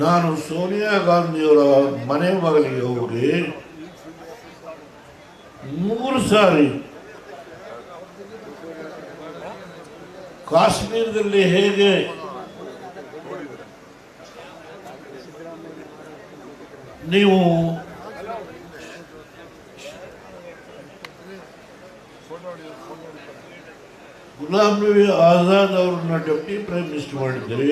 ನಾನು ಸೋನಿಯಾ ಗಾಂಧಿಯವರ ಮನೆ ಮಗಳಿಗೆ ಹೋಗಿ ಮೂರು ಸಾರಿ ಕಾಶ್ಮೀರದಲ್ಲಿ ಹೇಗೆ ನೀವು ಗುಲಾಂ ನಬಿ ಆಜಾದ್ ಅವ್ರನ್ನ ಡೆಪ್ಟಿ ಪ್ರೈಮ್ ಮಿನಿಸ್ಟರ್ ಮಾಡಿದ್ರಿ?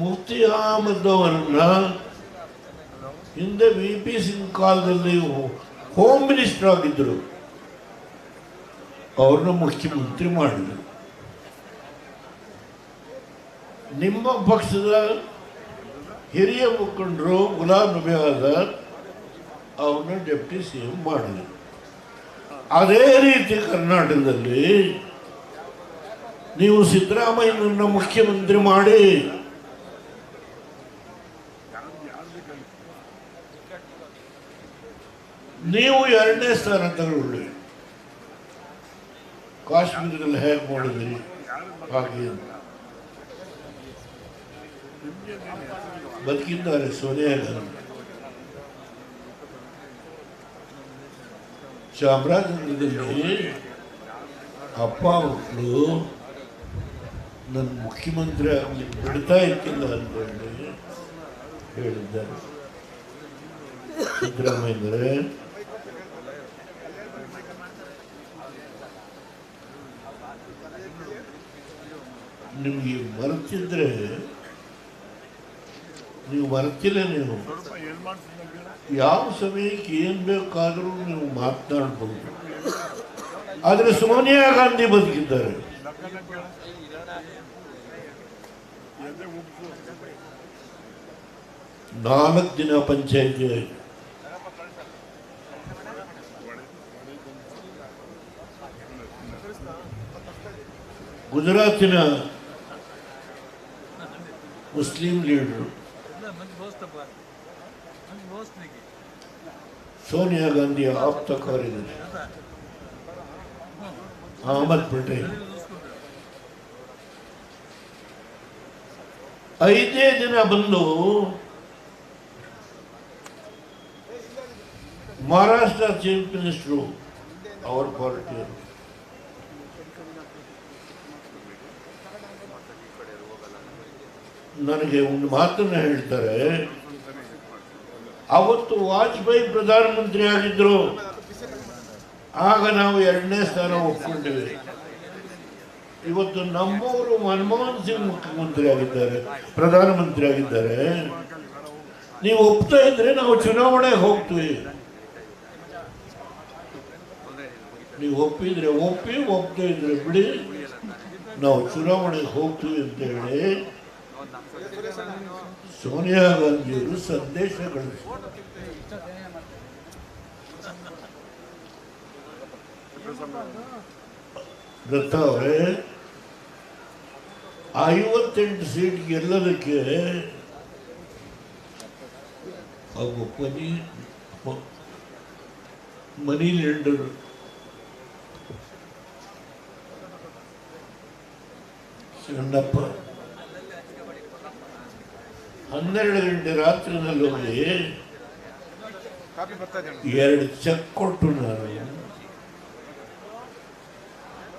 ಮುಫ್ತಿ ಅಹಮದ್ ಅವರನ್ನ ಹಿಂದೆ ವಿ ಪಿ ಸಿಂಗ್ ಕಾಲದಲ್ಲಿ ಹೋಮ್ ಮಿನಿಸ್ಟರ್ ಆಗಿದ್ದರು ಅವ್ರನ್ನ ಮುಖ್ಯಮಂತ್ರಿ ಮಾಡಿದರು. ನಿಮ್ಮ ಪಕ್ಷದ ಹಿರಿಯ ಮುಖಂಡರು ಗುಲಾಬ್ ನಬಿ ಆಜಾದ್ ಅವ್ರನ್ನ ಡೆಪ್ಟಿ ಸಿ ಎಂ ಮಾಡಿದರು. ಅದೇ ರೀತಿ ಕರ್ನಾಟಕದಲ್ಲಿ ನೀವು ಸಿದ್ದರಾಮಯ್ಯನನ್ನು ಮುಖ್ಯಮಂತ್ರಿ ಮಾಡಿ. ನೀವು ಎರಡನೇ ಸ್ಥಾನ ತಗೊಳ್ಳಿ ಕಾಶ್ಮೀರದಲ್ಲಿ ಹೇಗೆ ಮಾಡಿದ್ರಿ? ಹಾಗೆ ಅಂತ. ಬದುಕಿದ್ದಾರೆ ಸೋನಿಯಾ ಗಾಂಧಿ. ಚಾಮರಾಜನಗರದಲ್ಲಿ ಅಪ್ಪ ಮಕ್ಕಳು ನನ್ನ ಮುಖ್ಯಮಂತ್ರಿ ಆಗಲಿ, ಬಿಡ್ತಾ ಇರ್ತಿಲ್ಲ ಅಂತೇಳಿ ಹೇಳಿದ್ದಾರೆ. ಸಿದ್ದರಾಮಯ್ಯಂದ್ರೆ ನಿಮಗೆ ಮರೆತಿದ್ರೆ ನೀವು ಮರೆತಿಲ್ಲ ನೀವು. ಯಾವ ಸಮಯಕ್ಕೆ ಏನ್ ಬೇಕಾದರೂ ನೀವು ಮಾತನಾಡ್ಬೋದು. ಆದರೆ ಸೋನಿಯಾ ಗಾಂಧಿ ಬದುಕಿದ್ದಾರೆ. ನಾಲ್ಕು ದಿನ ಪಂಚಾಯತಿ ಗುಜರಾತಿನ ముస్లిం లీడరు సోనియా గాంధీ ఆప్త కారిదర్ అహ్మద్ పటేల్ ಐದೇ ದಿನ ಬಂದು ಮಹಾರಾಷ್ಟ್ರ ಚೀಫ್ ಮಿನಿಸ್ಟ್ರು ಅವ್ರ ಪಾರ್ಟಿಯವರು ನನಗೆ ಒಂದು ಮಾತನ್ನು ಹೇಳ್ತಾರೆ. ಅವತ್ತು ವಾಜಪೇಯಿ ಪ್ರಧಾನಮಂತ್ರಿ ಆಗಿದ್ರು. ಆಗ ನಾವು ಎರಡನೇ ಸ್ಥಾನ ಒಪ್ಕೊಂಡಿವಿ ಇವತ್ತು ನಮ್ಮವರು ಮನಮೋಹನ್ ಸಿಂಗ್ ಮುಖ್ಯಮಂತ್ರಿ ಆಗಿದ್ದಾರೆ, ಪ್ರಧಾನಮಂತ್ರಿ ಆಗಿದ್ದಾರೆ. ನೀವು ಒಪ್ತಾ ಇದ್ರೆ ನಾವು ಚುನಾವಣೆಗೆ ಹೋಗ್ತೀವಿ. ನೀವು ಒಪ್ಪಿದ್ರೆ ಒಪ್ಪಿ ಒಪ್ತಾ ಇದ್ರೆ ಬಿಡಿ. ನಾವು ಚುನಾವಣೆಗೆ ಹೋಗ್ತೀವಿ ಅಂತ ಹೇಳಿ ಸೋನಿಯಾ ಗಾಂಧಿಯವರು ಸಂದೇಶ ಕಳಿಸಿ ದತ್ತ ಅವರೇ ಐವತ್ತೆಂಟು ಸೀಟ್ ಗೆಲ್ಲೋದಕ್ಕೆ ಹಾಗೂ ಮನಿ ಮನಿ ಲೆಂಡರ್. ಸಣ್ಣಪ್ಪ. ಹನ್ನೆರಡು ಗಂಟೆ ರಾತ್ರಿನಲ್ಲಿ ಹೋಗಿ ಕಾಪಿ ಬರ್ತಾ ಇದೆ ಅಣ್ಣ. ಎರಡು ಚೆಕ್ ಕೊಟ್ಟು ನಾನು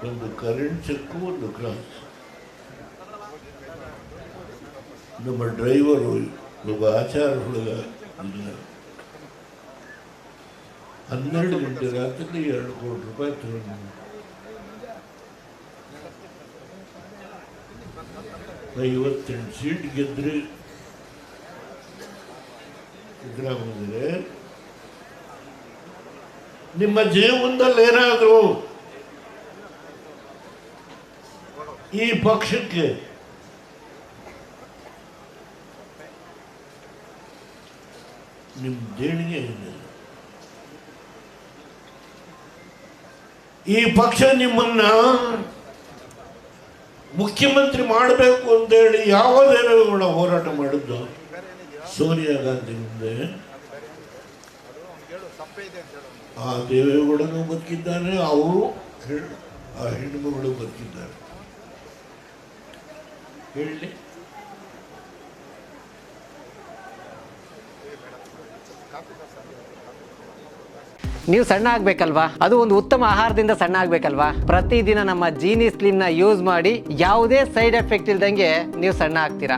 ಒಂದು ಕರೆಂಟ್ ಚೆಕ್ಕು ಒಂದು ಕ್ರಾಸ್ ನಮ್ಮ ಡ್ರೈವರು ಒಬ್ಬ ಆಚಾರ ಹುಡುಗ ಇಲ್ಲ ಹನ್ನೆರಡು ಗಂಟೆ ರಾತ್ರಿ ಎರಡು ಕೋಟಿ ರೂಪಾಯಿ ತಗೊಂಡು ಐವತ್ತೆಂಟು ಸೀಟ್ ಗೆದ್ರಿ ಸಿದ್ದರಾಮಯ್ಯರೇ ನಿಮ್ಮ ಜೀವನದಲ್ಲಿ ಏನಾದರೂ ಈ ಪಕ್ಷಕ್ಕೆ ನಿಮ್ಮ ದೇಣಿಗೆ ಏನಿಲ್ಲ ಈ ಪಕ್ಷ ನಿಮ್ಮನ್ನ ಮುಖ್ಯಮಂತ್ರಿ ಮಾಡಬೇಕು ಅಂತೇಳಿ ಯಾವ ದೇವೇಗೌಡ ಹೋರಾಟ ಮಾಡಿದ್ದು? ಸೋನಿಯಾ ಗಾಂಧಿ ಮುಂದೆ ಆ ದೇವೇಗೌಡನು ಬದುಕಿದ್ದಾನೆ ಅವರು ಆ ಹೆಣ್ಣುಮಗಳು ಬದುಕಿದ್ದಾರೆ. ಹೇಳಿ. ನೀವು ಸಣ್ಣ ಆಗ್ಬೇಕಲ್ವಾ? ಅದು ಒಂದು ಉತ್ತಮ ಆಹಾರದಿಂದ ಸಣ್ಣ ಆಗ್ಬೇಕಲ್ವಾ? ಪ್ರತಿದಿನ ನಮ್ಮ ಜೀನಿ ಸ್ಲಿಮ್ನ ಯೂಸ್ ಮಾಡಿ ಯಾವುದೇ ಸೈಡ್ ಎಫೆಕ್ಟ್ ಇಲ್ದಂಗೆ ನೀವು ಸಣ್ಣ ಆಗ್ತೀರಾ?